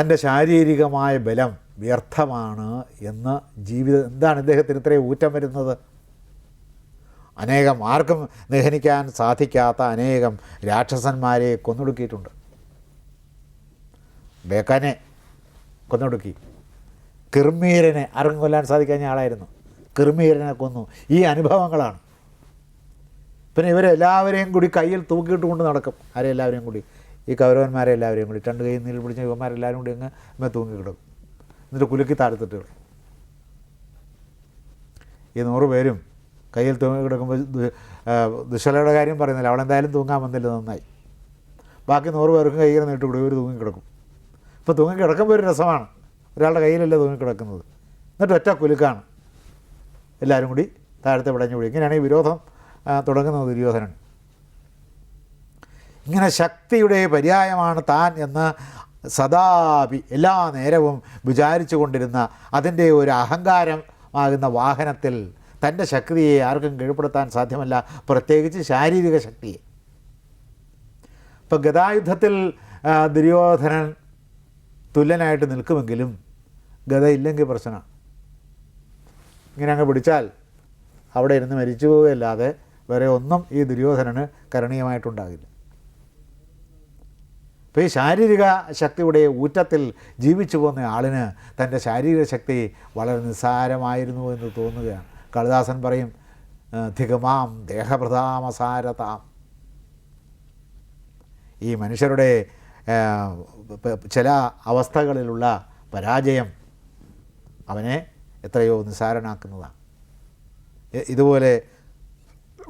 തന്റെ ശാരീരികമായ ബലം വ്യർത്ഥമാണ് എന്ന് ജീവിതം എന്താണ് ഇദ്ദേഹത്തിന് ഇത്രയും ഊറ്റം വരുന്നത്? അനേകം ആർക്കും നിഹനിക്കാൻ സാധിക്കാത്ത അനേകം രാക്ഷസന്മാരെ കൊന്നൊടുക്കിയിട്ടുണ്ട്. ബേക്കാനെ കൊന്നൊടുക്കി. കിർമീരനെ ആർക്കും കൊല്ലാൻ സാധിക്കാഞ്ഞ ആളായിരുന്നു. കിർമീരനെ കൊന്നു. ഈ അനുഭവങ്ങളാണ്. പിന്നെ ഇവരെല്ലാവരെയും കൂടി കയ്യിൽ തൂക്കിയിട്ട് കൊണ്ട് നടക്കും. ആരെല്ലാവരെയും കൂടി? ഈ കൗരവന്മാരെ എല്ലാവരെയും കൂടി രണ്ട് കൈ നീൽ പിടിച്ച യുവന്മാരെല്ലാവരും കൂടി അങ്ങ് അമ്മ തൂങ്ങിക്കിടും എന്നിട്ട് കുലുക്കി താഴ്ത്തിട്ട് ഈ നൂറ് പേരും കയ്യിൽ തൂങ്ങി കിടക്കുമ്പോൾ ദുശലയുടെ കാര്യം പറയുന്നില്ല. അവളെന്തായാലും തൂങ്ങാൻ വന്നില്ല നന്നായി. ബാക്കി നൂറ് പേർക്കും നീട്ടി കൂടി ഇവർ തൂങ്ങിക്കിടക്കും. ഇപ്പോൾ തൂങ്ങി കിടക്കുമ്പോൾ ഒരു രസമാണ്. ഒരാളുടെ കയ്യിലല്ല തൂങ്ങി കിടക്കുന്നത്. എന്നിട്ട് ഒറ്റ കുലുക്കാണ്. എല്ലാവരും കൂടി താഴത്തെ പിടഞ്ഞു കൂടി ഇങ്ങനെയാണ് ഈ വിരോധം തുടങ്ങുന്നത് ദുര്യോധനൻ. ഇങ്ങനെ ശക്തിയുടെ പര്യായമാണ് താൻ എന്ന് സദാപി എല്ലാ നേരവും വിചാരിച്ചു കൊണ്ടിരുന്ന അതിന്റെ ഒരു അഹങ്കാരമാകുന്ന വാഹനത്തിൽ തന്റെ ശക്തിയെ ആർക്കും കീഴ്പ്പെടുത്താൻ സാധ്യമല്ല പ്രത്യേകിച്ച് ശാരീരിക ശക്തിയെ. ഇപ്പം ഗതായുദ്ധത്തിൽ ദുര്യോധനൻ തുല്യനായിട്ട് നിൽക്കുമെങ്കിലും ഗത ഇല്ലെങ്കിൽ പ്രശ്നമാണ്. ഇങ്ങനെ അങ്ങ് പിടിച്ചാൽ അവിടെ ഇരുന്ന് മരിച്ചു പോവുകയല്ലാതെ വേറെ ഒന്നും ഈ ദുര്യോധനന് കരണീയമായിട്ടുണ്ടാകില്ല. അപ്പോൾ ഈ ശാരീരിക ശക്തിയുടെ ഊറ്റത്തിൽ ജീവിച്ചു പോകുന്ന ആളിന് തന്റെ ശാരീരിക ശക്തി വളരെ നിസ്സാരമായിരുന്നു എന്ന് തോന്നുകയാണ്. കാളിദാസൻ പറയും ധികമാം ദേഹപ്രധാമസാരതാം ഈ മനുഷ്യരുടെ ചില അവസ്ഥകളിലുള്ള പരാജയം അവനെ എത്രയോ നിസ്സാരനാക്കുന്നതാണ്. ഇതുപോലെ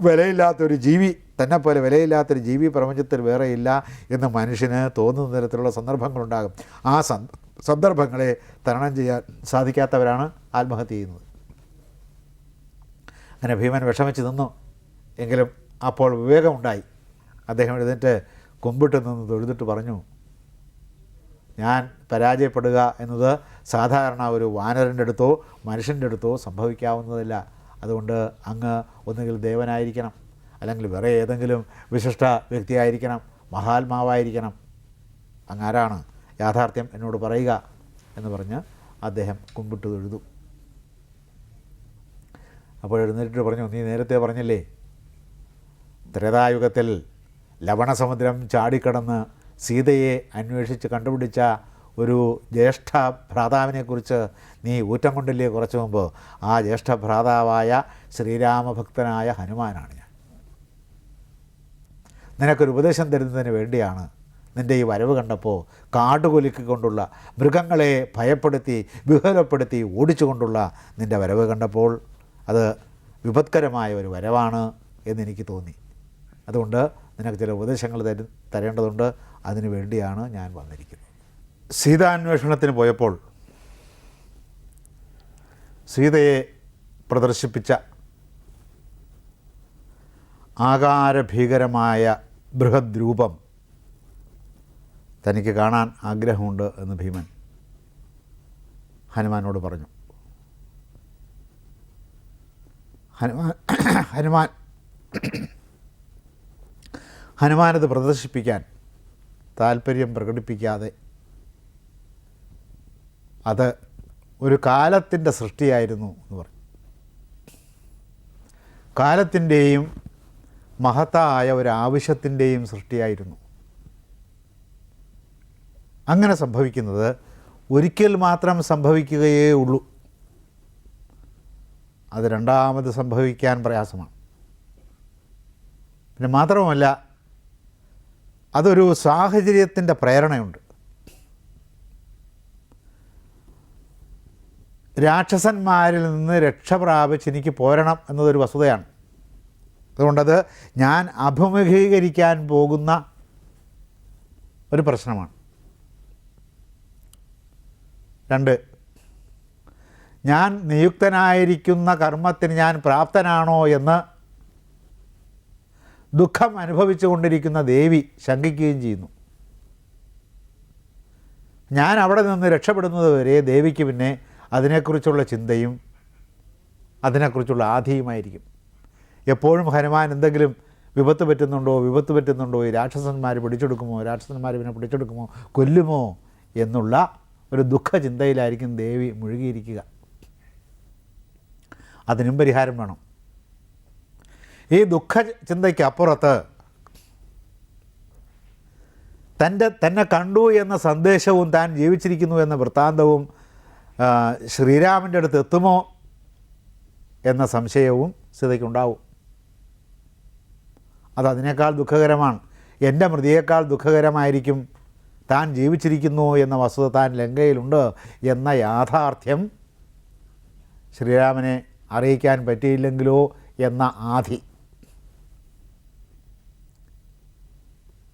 വിലയില്ലാത്തൊരു ജീവി തന്നെപ്പോലെ വിലയില്ലാത്തൊരു ജീവി പ്രപഞ്ചത്തിൽ വേറെ ഇല്ല എന്ന് മനുഷ്യന് തോന്നുന്ന തരത്തിലുള്ള സന്ദർഭങ്ങളുണ്ടാകും. ആ സന്ദർഭങ്ങളെ തരണം ചെയ്യാൻ സാധിക്കാത്തവരാണ് ആത്മഹത്യ ചെയ്യുന്നത്. അങ്ങനെ ഭീമൻ വിഷമിച്ച് നിന്നു. എങ്കിലും അപ്പോൾ വിവേകമുണ്ടായി. അദ്ദേഹം എഴുന്നേറ്റ് കുമ്പിട്ട് നിന്ന് തൊഴുതിട്ട് പറഞ്ഞു ഞാൻ പരാജയപ്പെടുക എന്നത് സാധാരണ ഒരു വാനരന്റെ അടുത്തോ മനുഷ്യന്റെ അടുത്തോ സംഭവിക്കാവുന്നതല്ല. അതുകൊണ്ട് അങ്ങ് ഒന്നുകിൽ ദേവനായിരിക്കണം. അല്ലെങ്കിൽ വേറെ ഏതെങ്കിലും വിശിഷ്ട വ്യക്തിയായിരിക്കണം മഹാത്മാവായിരിക്കണം. അങ്ങാരാണ് യാഥാർത്ഥ്യം എന്നോട് പറയുക എന്ന് പറഞ്ഞ് അദ്ദേഹം കുമ്പിട്ട് തൊഴുതു. അപ്പോൾ എഴുന്നേറ്റിട്ട് പറഞ്ഞു നീ നേരത്തെ പറഞ്ഞല്ലേ ത്രേതായുഗത്തിൽ ലവണസമുദ്രം ചാടിക്കടന്ന് സീതയെ അന്വേഷിച്ച് കണ്ടുപിടിച്ച ഒരു ജ്യേഷ്ഠ ഭ്രാതാവിനെക്കുറിച്ച് നീ ഊറ്റം കൊണ്ടില്ലേ? കുറച്ച് മുമ്പ് ആ ജ്യേഷ്ഠ ഭ്രാതാവായ ശ്രീരാമഭക്തനായ ഹനുമാനാണ് ഞാൻ. നിനക്കൊരു ഉപദേശം തരുന്നതിന് വേണ്ടിയാണ് നിന്റെ ഈ വരവ് കണ്ടപ്പോൾ കാടുകൊലുക്കിക്കൊണ്ടുള്ള മൃഗങ്ങളെ ഭയപ്പെടുത്തി വിഹലപ്പെടുത്തി ഓടിച്ചുകൊണ്ടുള്ള നിന്റെ വരവ് കണ്ടപ്പോൾ അത് വിപത്കരമായ ഒരു വരവാണ് എന്നെനിക്ക് തോന്നി. അതുകൊണ്ട് നിനക്ക് ചില ഉപദേശങ്ങൾ തരു തരേണ്ടതുണ്ട്. അതിനു വേണ്ടിയാണ് ഞാൻ വന്നിരിക്കുന്നത്. സീതാന്വേഷണത്തിന് പോയപ്പോൾ സീതയെ പ്രദർശിപ്പിച്ച ആകാരഭീകരമായ ബൃഹദ് രൂപം തനിക്ക് കാണാൻ ആഗ്രഹമുണ്ട് എന്ന് ഭീമൻ ഹനുമാനോട് പറഞ്ഞു. ഹനുമാൻ ഹനുമാൻ ഹനുമാനത് പ്രദർശിപ്പിക്കാൻ താല്പര്യം പ്രകടിപ്പിക്കാതെ അത് ഒരു കാലത്തിന്റെ സൃഷ്ടിയായിരുന്നു എന്ന് പറഞ്ഞു. കാലത്തിന്റെയും മഹത്തായ ഒരു ആവശ്യത്തിന്റെയും സൃഷ്ടിയായിരുന്നു. അങ്ങനെ സംഭവിക്കുന്നത് ഒരിക്കൽ മാത്രം സംഭവിക്കുകയേ ഉള്ളൂ. അത് രണ്ടാമത് സംഭവിക്കാൻ പ്രയാസമാണ്. പിന്നെ മാത്രവുമല്ല അതൊരു സാഹചര്യത്തിന്റെ പ്രേരണയുണ്ട്. രാക്ഷസന്മാരിൽ നിന്ന് രക്ഷ പ്രാപിച്ച് എനിക്ക് പോരണം എന്നതൊരു വസ്തുതയാണ്. അതുകൊണ്ടത് ഞാൻ അഭിമുഖീകരിക്കാൻ പോകുന്ന ഒരു പ്രശ്നമാണ്. രണ്ട് ഞാൻ നിയുക്തനായിരിക്കുന്ന കർമ്മത്തിന് ഞാൻ പ്രാപ്തനാണോ എന്ന് ദുഃഖം അനുഭവിച്ചു കൊണ്ടിരിക്കുന്ന ദേവി ശങ്കിക്കുകയും ചെയ്യുന്നു. ഞാൻ അവിടെ നിന്ന് രക്ഷപ്പെടുന്നത് വരെ ദേവിക്ക് പിന്നെ അതിനെക്കുറിച്ചുള്ള ചിന്തയും അതിനെക്കുറിച്ചുള്ള ആധിയുമായിരിക്കും. എപ്പോഴും ഹനുമാൻ എന്തെങ്കിലും വിപത്ത് പറ്റുന്നുണ്ടോ വിപത്ത് പറ്റുന്നുണ്ടോ ഈ രാക്ഷസന്മാർ പിടിച്ചെടുക്കുമോ രാക്ഷസന്മാർ പിന്നെ പിടിച്ചെടുക്കുമോ കൊല്ലുമോ എന്നുള്ള ഒരു ദുഃഖചിന്തയിലായിരിക്കും ദേവി മുഴുകിയിരിക്കുക. അതിനും പരിഹാരം വേണം. ഈ ദുഃഖ ചിന്തയ്ക്ക് തന്റെ തന്നെ കണ്ടു എന്ന സന്ദേശവും താൻ ജീവിച്ചിരിക്കുന്നു എന്ന വൃത്താന്തവും ശ്രീരാമന്റെ അടുത്ത് എത്തുമോ എന്ന സംശയവും സീതയ്ക്കുണ്ടാവും. അത് അതിനേക്കാൾ ദുഃഖകരമാണ്. എന്റെ മൃതിയേക്കാൾ ദുഃഖകരമായിരിക്കും. താൻ ജീവിച്ചിരിക്കുന്നു എന്ന വസ്തുത താൻ ലങ്കയിലുണ്ട് എന്ന യാഥാർത്ഥ്യം ശ്രീരാമനെ അറിയിക്കാൻ പറ്റിയില്ലെങ്കിലോ എന്ന ആധി.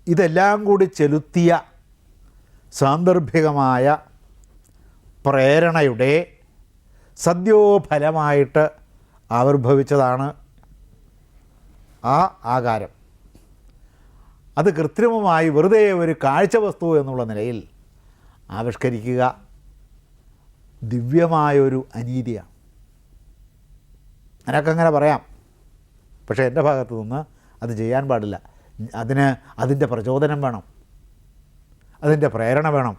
ഇതെല്ലാം കൂടി ചെലുത്തിയ സാന്ദർഭികമായ പ്രേരണയുടെ സദ്യോഫലമായിട്ട് ആവിർഭവിച്ചതാണ് ആ ആകാരം. അത് കൃത്രിമമായി വെറുതെ ഒരു കാഴ്ച വസ്തു എന്നുള്ള നിലയിൽ ആവിഷ്കരിക്കുക ദിവ്യമായൊരു അനീതിയാണ്. നിനക്കങ്ങനെ പറയാം. പക്ഷേ എന്റെ ഭാഗത്തു നിന്ന് അത് ചെയ്യാൻ പാടില്ല. അതിന് അതിന്റെ പ്രചോദനം വേണം. അതിന്റെ പ്രേരണ വേണം.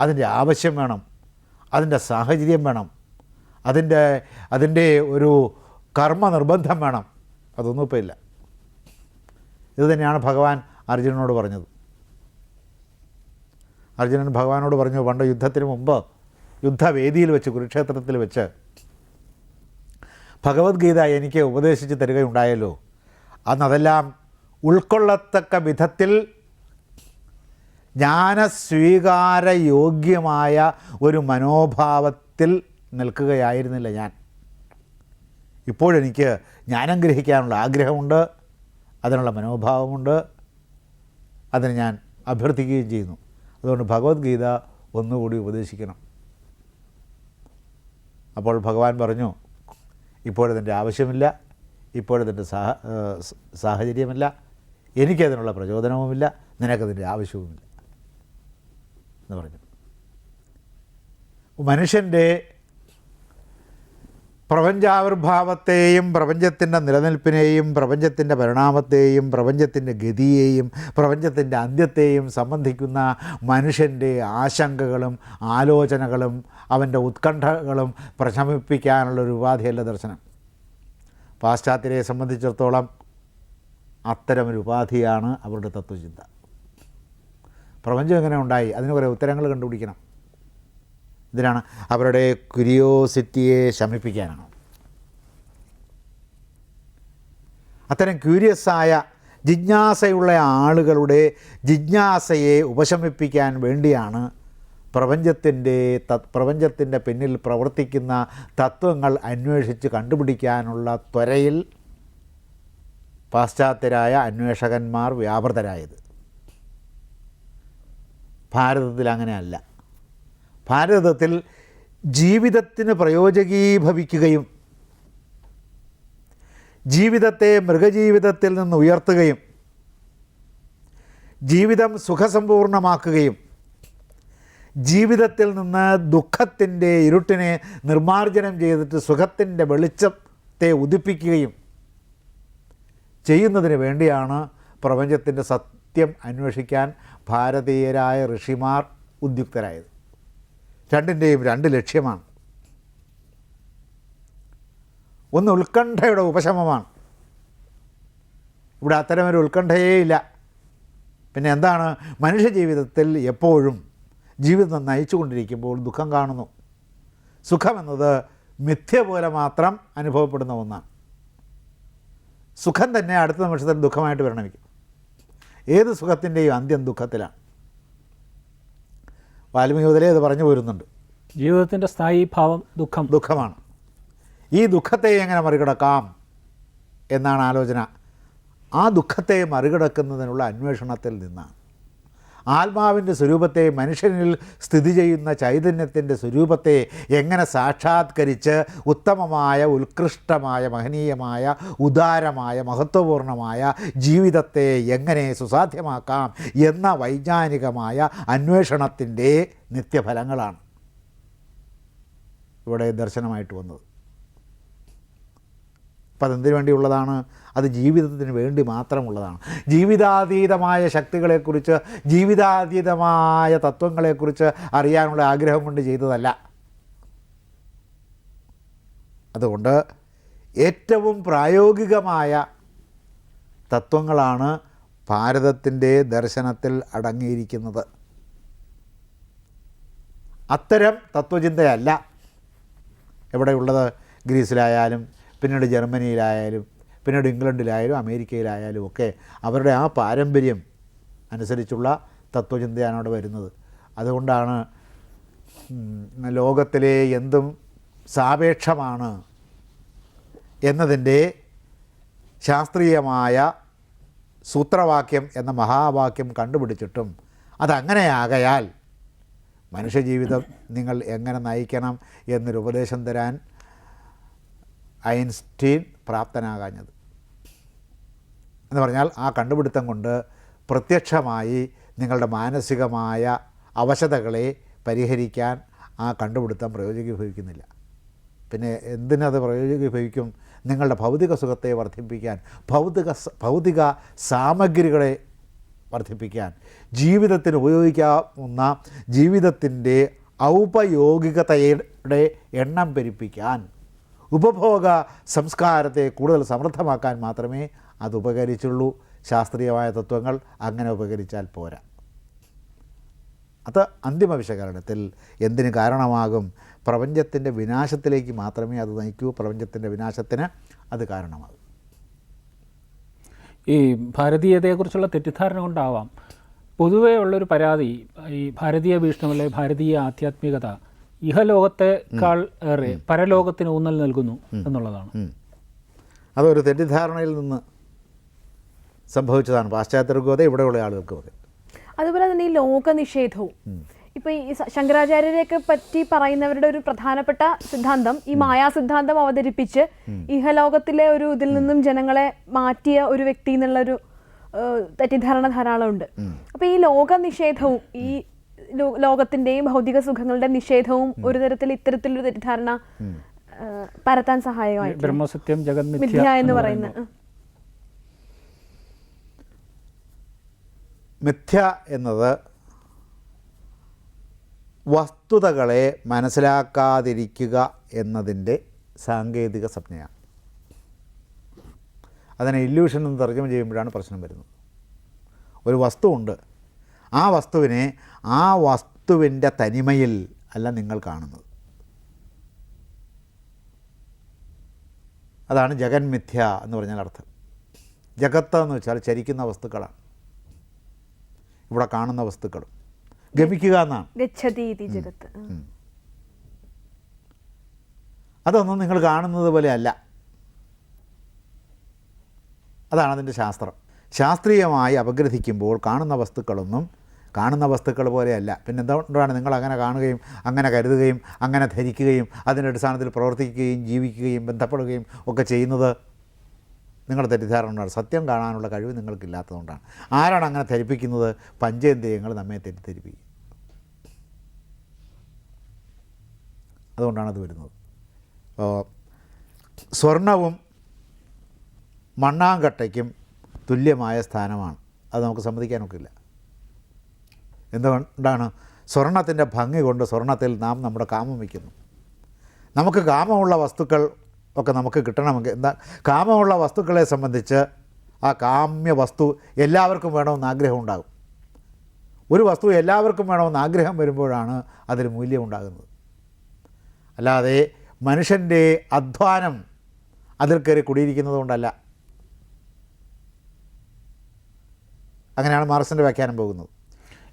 അതിന്റെ ആവശ്യം വേണം. അതിന്റെ സാഹചര്യം വേണം. അതിന്റെ അതിന്റെ ഒരു കർമ്മ നിർബന്ധം വേണം. അതൊന്നും ഇപ്പോൾ ഇല്ല. ഇത് തന്നെയാണ് ഭഗവാൻ അർജുനനോട് പറഞ്ഞത്. അർജുനൻ ഭഗവാനോട് പറഞ്ഞു പണ്ട് യുദ്ധത്തിന് മുമ്പ് യുദ്ധവേദിയിൽ വെച്ച് കുരുക്ഷേത്രത്തിൽ വെച്ച് ഭഗവത്ഗീത എനിക്ക് ഉപദേശിച്ച് തരികയുണ്ടായല്ലോ. അന്ന് അതെല്ലാം ഉൾക്കൊള്ളത്തക്ക വിധത്തിൽ ജ്ഞാനസ്വീകാരയോഗ്യമായ ഒരു മനോഭാവത്തിൽ നിൽക്കുകയായിരുന്നില്ല ഞാൻ. ഇപ്പോഴെനിക്ക് ജ്ഞാനം ഗ്രഹിക്കാനുള്ള ആഗ്രഹമുണ്ട് അതിനുള്ള മനോഭാവമുണ്ട് അതിന് ഞാൻ അഭ്യർത്ഥിക്കുകയും ചെയ്യുന്നു. അതുകൊണ്ട് ഭഗവത്ഗീത ഒന്നുകൂടി ഉപദേശിക്കണം. അപ്പോൾ ഭഗവാൻ പറഞ്ഞു ഇപ്പോഴതിന്റെ ആവശ്യമില്ല ഇപ്പോഴതിന്റെ സാഹ സാഹചര്യമില്ല എനിക്കതിനുള്ള പ്രചോദനവുമില്ല നിനക്കതിന്റെ ആവശ്യവുമില്ല എന്ന് പറഞ്ഞു. മനുഷ്യന്റെ പ്രപഞ്ചാവിർഭാവത്തെയും പ്രപഞ്ചത്തിന്റെ നിലനിൽപ്പിനെയും പ്രപഞ്ചത്തിന്റെ പരിണാമത്തെയും പ്രപഞ്ചത്തിന്റെ ഗതിയെയും പ്രപഞ്ചത്തിന്റെ അന്ത്യത്തെയും സംബന്ധിക്കുന്ന മനുഷ്യന്റെ ആശങ്കകളും ആലോചനകളും അവന്റെ ഉത്കണ്ഠകളും പ്രശമിപ്പിക്കാനുള്ള ഒരു ഉപാധിയല്ല ദർശനം. പാശ്ചാത്യരെ സംബന്ധിച്ചിടത്തോളം അത്തരമൊരു ഉപാധിയാണ് അവരുടെ തത്വചിന്ത. പ്രപഞ്ചം എങ്ങനെ ഉണ്ടായി? അതിന് കുറേ ഉത്തരങ്ങൾ കണ്ടുപിടിക്കണം. ഇതിനാണ് അവരുടെ ക്യൂരിയോസിറ്റിയെ ശമിപ്പിക്കാനാണ്. അത്തരം ക്യൂരിയസായ ജിജ്ഞാസയുള്ള ആളുകളുടെ ജിജ്ഞാസയെ ഉപശമിപ്പിക്കാൻ വേണ്ടിയാണ് പ്രപഞ്ചത്തിന്റെ തത് പ്രപഞ്ചത്തിന്റെ പിന്നിൽ പ്രവർത്തിക്കുന്ന തത്വങ്ങൾ അന്വേഷിച്ച് കണ്ടുപിടിക്കാനുള്ള ത്വരയിൽ പാശ്ചാത്യരായ അന്വേഷകന്മാർ വ്യാപൃതരായത്. ഭാരതത്തിൽ അങ്ങനെയല്ല. ഭാരതത്തിൽ ജീവിതത്തിന് പ്രയോജകീഭവിക്കുകയും ജീവിതത്തെ മൃഗജീവിതത്തിൽ നിന്ന് ഉയർത്തുകയും ജീവിതം സുഖസമ്പൂർണമാക്കുകയും ജീവിതത്തിൽ നിന്ന് ദുഃഖത്തിന്റെ ഇരുട്ടിനെ നിർമ്മാർജനം ചെയ്തിട്ട് സുഖത്തിന്റെ വെളിച്ചത്തെ ഉദിപ്പിക്കുകയും ചെയ്യുന്നതിന് വേണ്ടിയാണ് പ്രപഞ്ചത്തിന്റെ സത്യം അന്വേഷിക്കാൻ ഭാരതീയരായ ഋഷിമാർ ഉദ്യുക്തരായത്. രണ്ടിന്റെയും രണ്ട് ലക്ഷ്യമാണ്. ഒന്ന് ഉത്കണ്ഠയുടെ ഉപശമമാണ്. ഇവിടെ അത്തരമൊരു ഉത്കണ്ഠയേ ഇല്ല. പിന്നെ എന്താണ്? മനുഷ്യജീവിതത്തിൽ എപ്പോഴും ജീവിതം നയിച്ചുകൊണ്ടിരിക്കുമ്പോൾ ദുഃഖം കാണുന്നു. സുഖമെന്നത് മിഥ്യ പോലെ മാത്രം അനുഭവപ്പെടുന്ന ഒന്നാണ്. സുഖം തന്നെ അടുത്ത നിമിഷത്തിൽ ദുഃഖമായിട്ട് പരിണമിക്കും. ഏത് സുഖത്തിന്റെയും അന്ത്യം ദുഃഖത്തിലാണ്. വാൽമീകി മുതലേ അത് പറഞ്ഞു പോരുന്നുണ്ട്. ജീവിതത്തിന്റെ സ്ഥായി ഭാവം ദുഃഖം. ദുഃഖമാണ്. ഈ ദുഃഖത്തെ എങ്ങനെ മറികടക്കാം എന്നാണ് ആലോചന. ആ ദുഃഖത്തെ മറികടക്കുന്നതിനുള്ള അന്വേഷണത്തിൽ നിന്നാണ്. ആത്മാവിന്റെ സ്വരൂപത്തെ മനുഷ്യനിൽ സ്ഥിതി ചെയ്യുന്ന ചൈതന്യത്തിന്റെ സ്വരൂപത്തെ എങ്ങനെ സാക്ഷാത്കരിച്ച് ഉത്തമമായ ഉത്കൃഷ്ടമായ മഹനീയമായ ഉദാരമായ മഹത്വപൂർണമായ ജീവിതത്തെ എങ്ങനെ സുസാധ്യമാക്കാം എന്ന വൈജ്ഞാനികമായ അന്വേഷണത്തിന്റെ നിത്യഫലങ്ങളാണ് ഇവിടെ ദർശനമായിട്ട് വന്നത്. അപ്പം അതെന്തിനു വേണ്ടിയുള്ളതാണ് അത് ജീവിതത്തിന് വേണ്ടി മാത്രമുള്ളതാണ്. ജീവിതാതീതമായ ശക്തികളെക്കുറിച്ച് ജീവിതാതീതമായ തത്വങ്ങളെക്കുറിച്ച് അറിയാനുള്ള ആഗ്രഹം കൊണ്ട് ചെയ്തതല്ല. അതുകൊണ്ട് ഏറ്റവും പ്രായോഗികമായ തത്വങ്ങളാണ് ഭാരതത്തിന്റെ ദർശനത്തിൽ അടങ്ങിയിരിക്കുന്നത്. അത്തരം തത്വചിന്തയല്ല എവിടെയുള്ളത് ഗ്രീസിലായാലും പിന്നീട് ജർമ്മനിയിലായാലും പിന്നീട് ഇംഗ്ലണ്ടിലായാലും അമേരിക്കയിലായാലും ഒക്കെ അവരുടെ ആ പാരമ്പര്യം അനുസരിച്ചുള്ള തത്വചിന്തയാണ് അവിടെ വരുന്നത്. അതുകൊണ്ടാണ് ലോകത്തിലെ എന്തും സാപേക്ഷമാണ് എന്നതിന്റെ ശാസ്ത്രീയമായ സൂത്രവാക്യം എന്ന മഹാവാക്യം കണ്ടുപിടിച്ചിട്ടും അതങ്ങനെയാകയാൽ മനുഷ്യജീവിതം നിങ്ങൾ എങ്ങനെ നയിക്കണം എന്നൊരു ഉപദേശം തരാൻ ഐൻസ്റ്റീൻ പ്രാപ്തനാകാഞ്ഞത്. എന്ന് പറഞ്ഞാൽ ആ കണ്ടുപിടുത്തം കൊണ്ട് പ്രത്യക്ഷമായി നിങ്ങളുടെ മാനസികമായ അവശതകളെ പരിഹരിക്കാൻ ആ കണ്ടുപിടുത്തം പ്രയോജനീഭവിക്കുന്നില്ല പിന്നെ എന്തിനത് പ്രയോജനീഭവിക്കും നിങ്ങളുടെ ഭൗതിക സുഖത്തെ വർദ്ധിപ്പിക്കാൻ ഭൗതിക ഭൗതിക സാമഗ്രികളെ വർദ്ധിപ്പിക്കാൻ ജീവിതത്തിന് ഉപയോഗിക്കാവുന്ന ജീവിതത്തിന്റെ ഔപയോഗികതയുടെ എണ്ണം പെരുപ്പിക്കാൻ ഉപഭോഗ സംസ്കാരത്തെ കൂടുതൽ സമൃദ്ധമാക്കാൻ മാത്രമേ അത് ഉപകരിച്ചുള്ളൂ. ശാസ്ത്രീയമായ തത്വങ്ങൾ അങ്ങനെ ഉപകരിച്ചാൽ പോരാ. അത് അന്തിമ വിശകലനത്തിൽ എന്തിന് കാരണമാകും? പ്രപഞ്ചത്തിന്റെ വിനാശത്തിലേക്ക് മാത്രമേ അത് നയിക്കൂ. പ്രപഞ്ചത്തിന്റെ വിനാശത്തിന് അത് കാരണമാകും. ഈ ഭാരതീയതയെക്കുറിച്ചുള്ള തെറ്റിദ്ധാരണ കൊണ്ടാവാം. പൊതുവേ ഉള്ളൊരു പരാതി ഈ ഭാരതീയ വീക്ഷണം അല്ലെ ഭാരതീയ ആധ്യാത്മികത ഇഹലോകത്തെക്കാൾ ഏറെ പരലോകത്തിന് ഊന്നൽ നൽകുന്നു എന്നുള്ളതാണ്. അതൊരു തെറ്റിദ്ധാരണയിൽ നിന്ന് സംഭവിച്ചതാണ്. പാശ്ചാത്യർക്കും അതെ ഇവിടെയുള്ള ആളുകൾക്കും അതെ അതുപോലെ തന്നെ ഈ ലോക നിഷേധവും ഇപ്പൊ ഈ ശങ്കരാചാര്യരെയൊക്കെ പറ്റി പറയുന്നവരുടെ ഒരു പ്രധാനപ്പെട്ട സിദ്ധാന്തം ഈ മായാ സിദ്ധാന്തം അവതരിപ്പിച്ച് ഇഹലോകത്തിലെ ഒരു ഇതിൽ നിന്നും ജനങ്ങളെ മാറ്റിയ ഒരു വ്യക്തി എന്നുള്ള ഒരു തെറ്റിദ്ധാരണ ധാരാളം ഉണ്ട് അപ്പൊ ഈ ലോക നിഷേധവും ഈ ലോകത്തിന്റെയും ഭൗതിക സുഖങ്ങളുടെ നിഷേധവും ഒരു തരത്തിൽ ഇത്തരത്തിലൊരു തെറ്റിദ്ധാരണ പരത്താൻ സഹായകമായി ബ്രഹ്മസത്യം ജഗന്മിഥ്യ മിഥ്യ എന്ന് പറയുന്ന പറയുന്നത്. മിഥ്യ എന്നത് വസ്തുതകളെ മനസ്സിലാക്കാതിരിക്കുക എന്നതിന്റെ സാങ്കേതിക സംജ്ഞയാണ്. അതിനെ ഇല്യൂഷൻ എന്ന് തർജമ ചെയ്യുമ്പോഴാണ് പ്രശ്നം വരുന്നത്. ഒരു വസ്തു ഉണ്ട് ആ വസ്തുവിനെ ആ വസ്തുവിന്റെ തനിമയിൽ അല്ല നിങ്ങൾ കാണുന്നത്. അതാണ് ജഗന്മിഥ്യ എന്ന് പറഞ്ഞാൽ അർത്ഥം. ജഗത്ത് എന്ന് വെച്ചാൽ ചരിക്കുന്ന വസ്തുക്കളാണ്. ഇവിടെ കാണുന്ന വസ്തുക്കളും. ഗമിക്കുക എന്നാണ്. ജഗത്ത്. അതൊന്നും നിങ്ങൾ കാണുന്നത് പോലെ അല്ല. അതാണ് അതിന്റെ ശാസ്ത്രം. ശാസ്ത്രീയമായി അപഗ്രഥിക്കുമ്പോൾ കാണുന്ന വസ്തുക്കളൊന്നും കാണുന്ന വസ്തുക്കൾ പോലെയല്ല. പിന്നെ എന്തുകൊണ്ടാണ് നിങ്ങൾ അങ്ങനെ കാണുകയും അങ്ങനെ കരുതുകയും അങ്ങനെ ധരിക്കുകയും അതിന്റെ അടിസ്ഥാനത്തിൽ പ്രവർത്തിക്കുകയും ജീവിക്കുകയും ബന്ധപ്പെടുകയും ഒക്കെ ചെയ്യുന്നത്? നിങ്ങളുടെ തെറ്റിദ്ധാരണ സത്യം കാണാനുള്ള കഴിവ് നിങ്ങൾക്കില്ലാത്തതുകൊണ്ടാണ്. ആരാണ് അങ്ങനെ ധരിപ്പിക്കുന്നത്? പഞ്ചേന്ദ്രിയങ്ങൾ നമ്മെ തെറ്റിദ്ധരിപ്പിക്കും. അതുകൊണ്ടാണ് അത് വരുന്നത്. അപ്പോൾ സ്വർണവും മണ്ണാങ്കട്ടയ്ക്കും തുല്യമായ സ്ഥാനമാണ്. അത് നമുക്ക് സമ്മതിക്കാനൊക്കില്ല. എന്തുകൊണ്ടാണ്? സ്വർണത്തിന്റെ ഭംഗി കൊണ്ട് സ്വർണത്തിൽ നാം നമ്മുടെ കാമം വയ്ക്കുന്നു. നമുക്ക് കാമമുള്ള വസ്തുക്കൾ ഒക്കെ നമുക്ക് കിട്ടണമെങ്കിൽ എന്താ? കാമമുള്ള വസ്തുക്കളെ സംബന്ധിച്ച് ആ കാമ്യ വസ്തു എല്ലാവർക്കും വേണമെന്ന് ആഗ്രഹം ഉണ്ടാകും. ഒരു വസ്തു എല്ലാവർക്കും വേണമെന്ന് ആഗ്രഹം വരുമ്പോഴാണ് അതിന് മൂല്യം ഉണ്ടാകുന്നത്. അല്ലാതെ മനുഷ്യന്റെ അധ്വാനം അതിൽ കയറി കുടിയിരിക്കുന്നത് കൊണ്ടല്ല. അങ്ങനെയാണ് മാർസിന്റെ വ്യാഖ്യാനം പോകുന്നത്.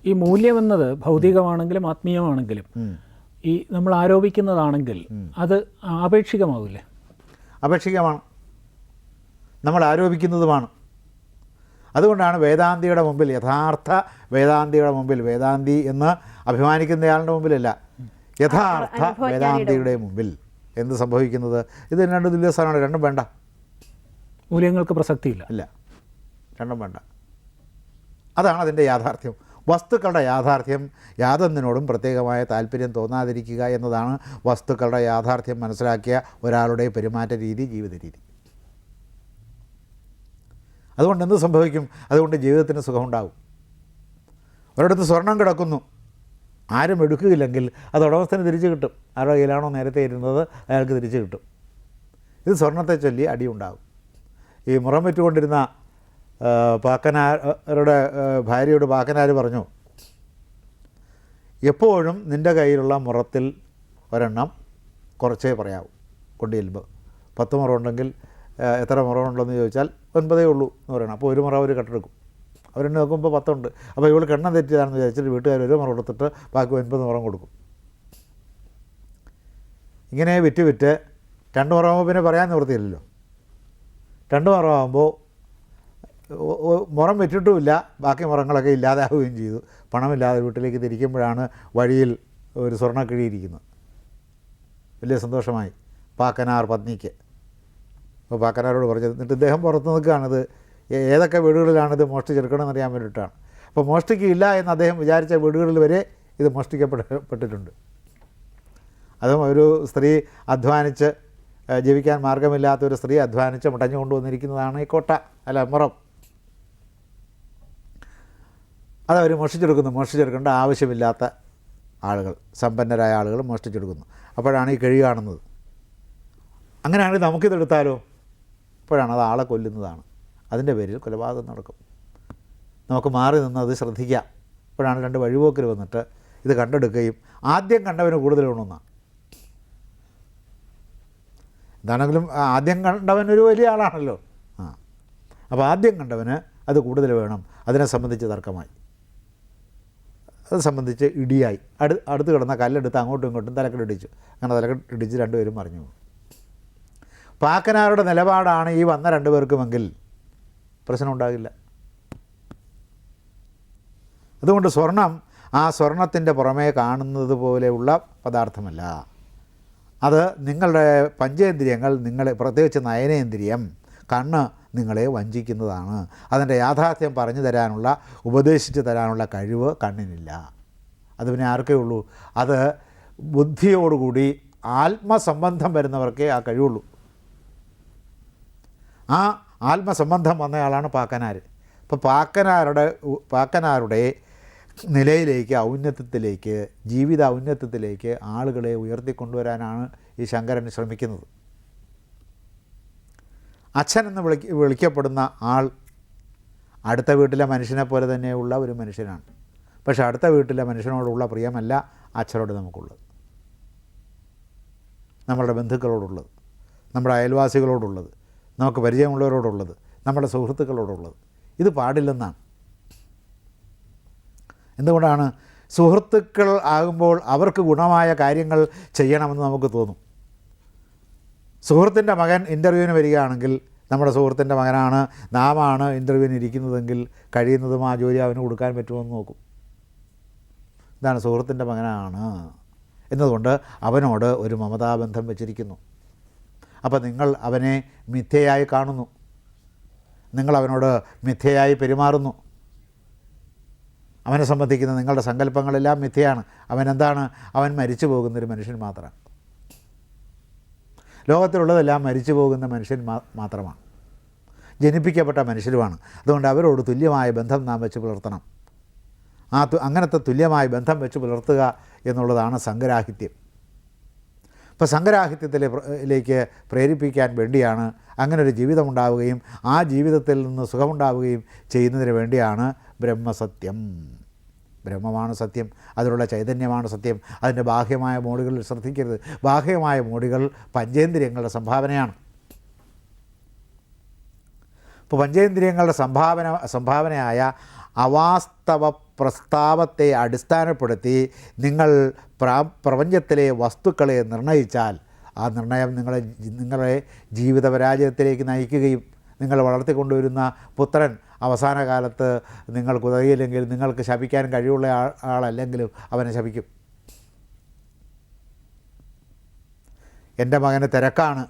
ഈ മൂല്യം എന്നത് ഭൗതികമാണെങ്കിലും ആത്മീയമാണെങ്കിലും ഈ നമ്മൾ ആരോപിക്കുന്നതാണെങ്കിൽ അത് ആപേക്ഷികമാവില്ലേ? അപേക്ഷികമാണ്. നമ്മൾ ആരോപിക്കുന്നതുമാണ്. അതുകൊണ്ടാണ് വേദാന്തിയുടെ മുമ്പിൽ യഥാർത്ഥ വേദാന്തിയുടെ മുമ്പിൽ വേദാന്തി എന്ന് അഭിമാനിക്കുന്നയാളുടെ മുമ്പിലല്ല യഥാർത്ഥ വേദാന്തിയുടെ മുമ്പിൽ എന്ത് സംഭവിക്കുന്നത്? ഇത് രണ്ട് തുല്യ സ്ഥാനമാണ് രണ്ടും വേണ്ട. മൂല്യങ്ങൾക്ക് പ്രസക്തിയില്ല. ഇല്ല. രണ്ടും വേണ്ട. അതാണ് അതിന്റെ യാഥാർത്ഥ്യം. വസ്തുക്കളുടെ യാഥാർത്ഥ്യം യാതൊന്നിനോടും പ്രത്യേകമായ താല്പര്യം തോന്നാതിരിക്കുക എന്നതാണ് വസ്തുക്കളുടെ യാഥാർത്ഥ്യം മനസ്സിലാക്കിയ ഒരാളുടെ പെരുമാറ്റ രീതി ജീവിത രീതി. അതുകൊണ്ട് എന്ത് സംഭവിക്കും? അതുകൊണ്ട് ജീവിതത്തിന് സുഖമുണ്ടാകും ഒരിടത്ത് സ്വർണം കിടക്കുന്നു. ആരും എടുക്കുകയില്ലെങ്കിൽ അത് ഉടമസ്ഥന് തിരിച്ചു കിട്ടും. ആരുടെ കയ്യിലാണോ നേരത്തെ ഇരുന്നത് അയാൾക്ക് തിരിച്ചു കിട്ടും. ഇത് സ്വർണത്തെ ചൊല്ലി അടിയുണ്ടാകും. ഈ മുറം വെറ്റുകൊണ്ടിരുന്ന പാക്കനാരുടെ ഭാര്യയോട് പാക്കനാർ പറഞ്ഞു എപ്പോഴും നിന്റെ കയ്യിലുള്ള മുറത്തിൽ ഒരെണ്ണം കുറച്ചേ പറയാവൂ കൊണ്ടു ചെല്ലുമ്പോൾ പത്ത് മുറ ഉണ്ടെങ്കിൽ എത്ര മുറ ഉണ്ടെന്ന് ചോദിച്ചാൽ ഒൻപതേ ഉള്ളൂ എന്ന് പറയണം. അപ്പോൾ ഒരു മുറ അവർ കട്ടെടുക്കും. അവരെന്നെ നോക്കുമ്പോൾ പത്തുണ്ട്. അപ്പോൾ ഇവൾ കണ്ണം തെറ്റിയതാണെന്ന് വിചാരിച്ചിട്ട് വീട്ടുകാർ ഒരു മുറ കൊടുത്തിട്ട് ബാക്കി ഒൻപത് മുറം കൊടുക്കും. ഇങ്ങനെ വിറ്റ് വിറ്റ് രണ്ട് മുറമാകുമ്പോൾ പിന്നെ പറയാൻ നിവൃത്തിയില്ലല്ലോ. രണ്ട് മുറമാകുമ്പോൾ മുറം വെച്ചിട്ടുമില്ല ബാക്കി മുറങ്ങളൊക്കെ ഇല്ലാതാവുകയും ചെയ്തു. പണമില്ലാതെ വീട്ടിലേക്ക് തിരിക്കുമ്പോഴാണ് വഴിയിൽ ഒരു സ്വർണക്കിഴിയിരിക്കുന്നത്. വലിയ സന്തോഷമായി. പാക്കനാർ പത്നിക്ക്. അപ്പോൾ പാക്കനാരോട് പറഞ്ഞത് എന്നിട്ട് ഇദ്ദേഹം പുറത്ത് നിൽക്കുകയാണിത് ഏതൊക്കെ വീടുകളിലാണിത് മോഷ്ടിച്ചെടുക്കണമെന്ന് അറിയാൻ വേണ്ടിയിട്ടാണ്. അപ്പോൾ മോഷ്ടിക്കില്ല എന്ന് അദ്ദേഹം വിചാരിച്ച വീടുകളിൽ വരെ ഇത് മോഷ്ടിക്കപ്പെട്ടിട്ടുണ്ട് അതും ഒരു സ്ത്രീ അധ്വാനിച്ച് ജീവിക്കാൻ മാർഗമില്ലാത്ത ഒരു സ്ത്രീ അധ്വാനിച്ച് മുടഞ്ഞു കൊണ്ടുവന്നിരിക്കുന്നതാണ് ഈ കോട്ട അല്ല മുറം. അതവർ മോഷ്ടിച്ചെടുക്കുന്നു. മോഷ്ടിച്ചെടുക്കേണ്ട ആവശ്യമില്ലാത്ത ആളുകൾ സമ്പന്നരായ ആളുകൾ മോഷ്ടിച്ചെടുക്കുന്നു. അപ്പോഴാണ് ഈ കിഴി കാണുന്നത്. അങ്ങനെയാണെങ്കിൽ നമുക്കിതെടുത്താലോ? അപ്പോഴാണ് അത് ആളെ കൊല്ലുന്നതാണ്. അതിന്റെ പേരിൽ കൊലപാതകം നടക്കും. നമുക്ക് മാറി നിന്ന് അത് ശ്രദ്ധിക്കാം. അപ്പോഴാണ് രണ്ട് വഴിപോക്കിൽ വന്നിട്ട് ഇത് കണ്ടെടുക്കുകയും ആദ്യം കണ്ടവന് കൂടുതൽ വേണമെന്നാണ് എന്താണെങ്കിലും ആദ്യം കണ്ടവൻ ഒരു വലിയ ആളാണല്ലോ. ആ. അപ്പോൾ ആദ്യം കണ്ടവന് അത് കൂടുതൽ വേണം. അതിനെ സംബന്ധിച്ച് തർക്കമായി. അത് സംബന്ധിച്ച് ഇടിയായി. അടു അടുത്ത് കിടന്ന കല്ലെടുത്ത് അങ്ങോട്ടും ഇങ്ങോട്ടും തലക്കെട്ടിടിച്ചു അങ്ങനെ തലക്കെട്ടിടിച്ച് രണ്ടുപേരും മറിഞ്ഞു പോകും പാക്കനാരുടെ നിലപാടാണ് ഈ വന്ന രണ്ടുപേർക്കുമെങ്കിൽ പ്രശ്നം ഉണ്ടാകില്ല. അതുകൊണ്ട് സ്വർണം ആ സ്വർണത്തിന്റെ പുറമേ കാണുന്നത് പോലെയുള്ള പദാർത്ഥമല്ല. അത് നിങ്ങളുടെ പഞ്ചേന്ദ്രിയങ്ങൾ നിങ്ങളെ പ്രത്യേകിച്ച് നയനേന്ദ്രിയം കണ്ണ് നിങ്ങളെ വഞ്ചിക്കുന്നതാണ്. അതിന്റെ യാഥാർത്ഥ്യം പറഞ്ഞു തരാനുള്ള ഉപദേശിച്ച് തരാനുള്ള കഴിവ് കണ്ണിനില്ല. അത് പിന്നെ ആർക്കേ ഉള്ളൂ? അത് ബുദ്ധിയോടുകൂടി ആത്മസംബന്ധം വരുന്നവർക്കേ ആ കഴിവുള്ളൂ. ആ ആത്മസംബന്ധം വന്നയാളാണ് പാക്കനാർ അപ്പോൾ പാക്കനാരുടെ പാക്കനാരുടെ നിലയിലേക്ക് ഔന്നത്യത്തിലേക്ക് ജീവിത ഔന്നത്യത്തിലേക്ക് ആളുകളെ ഉയർത്തിക്കൊണ്ടുവരാനാണ് ഈ ശങ്കരൻ ശ്രമിക്കുന്നത്. അച്ഛൻ എന്ന് വിളി വിളിക്കപ്പെടുന്ന ആൾ അടുത്ത വീട്ടിലെ മനുഷ്യനെ പോലെ തന്നെയുള്ള ഒരു മനുഷ്യനാണ്. പക്ഷേ അടുത്ത വീട്ടിലെ മനുഷ്യനോടുള്ള പ്രിയമല്ല അച്ഛനോട് നമുക്കുള്ളത്. നമ്മളുടെ ബന്ധുക്കളോടുള്ളത് നമ്മുടെ അയൽവാസികളോടുള്ളത് നമുക്ക് പരിചയമുള്ളവരോടുള്ളത് നമ്മുടെ സുഹൃത്തുക്കളോടുള്ളത്. ഇത് പാടില്ലെന്നാണ്. എന്തുകൊണ്ടാണ് സുഹൃത്തുക്കൾ ആകുമ്പോൾ അവർക്ക് ഗുണമായ കാര്യങ്ങൾ ചെയ്യണമെന്ന് നമുക്ക് തോന്നും. സുഹൃത്തിന്റെ മകൻ ഇന്റർവ്യൂവിന് വരികയാണെങ്കിൽ നമ്മുടെ സുഹൃത്തിന്റെ മകനാണ് നാമാണ് ഇന്റർവ്യൂവിന് ഇരിക്കുന്നതെങ്കിൽ കഴിയുന്നതും ആ ജോലി അവന് കൊടുക്കാൻ പറ്റുമെന്ന് നോക്കും. ഇതാണ് സുഹൃത്തിന്റെ മകനാണ് എന്നതുകൊണ്ട് അവനോട് ഒരു മമതാബന്ധം വെച്ചിരിക്കുന്നു. അപ്പോൾ നിങ്ങൾ അവനെ മിഥ്യയായി കാണുന്നു. നിങ്ങൾ അവനോട് മിഥ്യയായി പെരുമാറുന്നു. അവനെ സംബന്ധിക്കുന്ന നിങ്ങളുടെ സങ്കല്പങ്ങളെല്ലാം മിഥ്യയാണ്. അവൻ എന്താണ്? അവൻ മരിച്ചു പോകുന്നൊരു മനുഷ്യൻ മാത്രമാണ് ലോകത്തിലുള്ളതെല്ലാം മരിച്ചു പോകുന്ന മനുഷ്യൻ മാത്രമാണ്. ജനിപ്പിക്കപ്പെട്ട മനുഷ്യരുമാണ്. അതുകൊണ്ട് അവരോട് തുല്യമായ ബന്ധം നാം വെച്ച് പുലർത്തണം. ആ അങ്ങനത്തെ തുല്യമായ ബന്ധം വെച്ച് പുലർത്തുക എന്നുള്ളതാണ് സങ്കരാഹിത്യം അപ്പോൾ സങ്കരാഹിത്യത്തിലേക്ക് പ്രേരിപ്പിക്കാൻ വേണ്ടിയാണ് അങ്ങനെ ഒരു ജീവിതം ഉണ്ടാവുകയും ആ ജീവിതത്തിൽ നിന്ന് സുഖമുണ്ടാവുകയും ചെയ്യുന്നതിന് വേണ്ടിയാണ് ബ്രഹ്മസത്യം. ബ്രഹ്മമാണ് സത്യം അതിലുള്ള ചൈതന്യമാണ് സത്യം. അതിന്റെ ബാഹ്യമായ മോഡുകളിൽ ശ്രദ്ധിക്കരുത്. ബാഹ്യമായ മോഡുകൾ പഞ്ചേന്ദ്രിയങ്ങളുടെ സംഭാവനയാണ്. ഇപ്പോൾ പഞ്ചേന്ദ്രിയങ്ങളുടെ സംഭാവന സംഭാവനയായ അവാസ്തവ പ്രസ്താവത്തെ അടിസ്ഥാനപ്പെടുത്തി നിങ്ങൾ പ്ര പ്രപഞ്ചത്തിലെ വസ്തുക്കളെ നിർണയിച്ചാൽ ആ നിർണയം നിങ്ങളെ നിങ്ങളെ ജീവിത പരാജയത്തിലേക്ക് നയിക്കുകയും നിങ്ങൾ വളർത്തിക്കൊണ്ടുവരുന്ന പുത്രൻ അവസാന കാലത്ത് നിങ്ങൾക്ക് ഉതകിയില്ലെങ്കിൽ നിങ്ങൾക്ക് ശപിക്കാൻ കഴിവുള്ള ആളല്ലെങ്കിലും അവനെ ശപിക്കും. എന്റെ മകന് തിരക്കാണ്.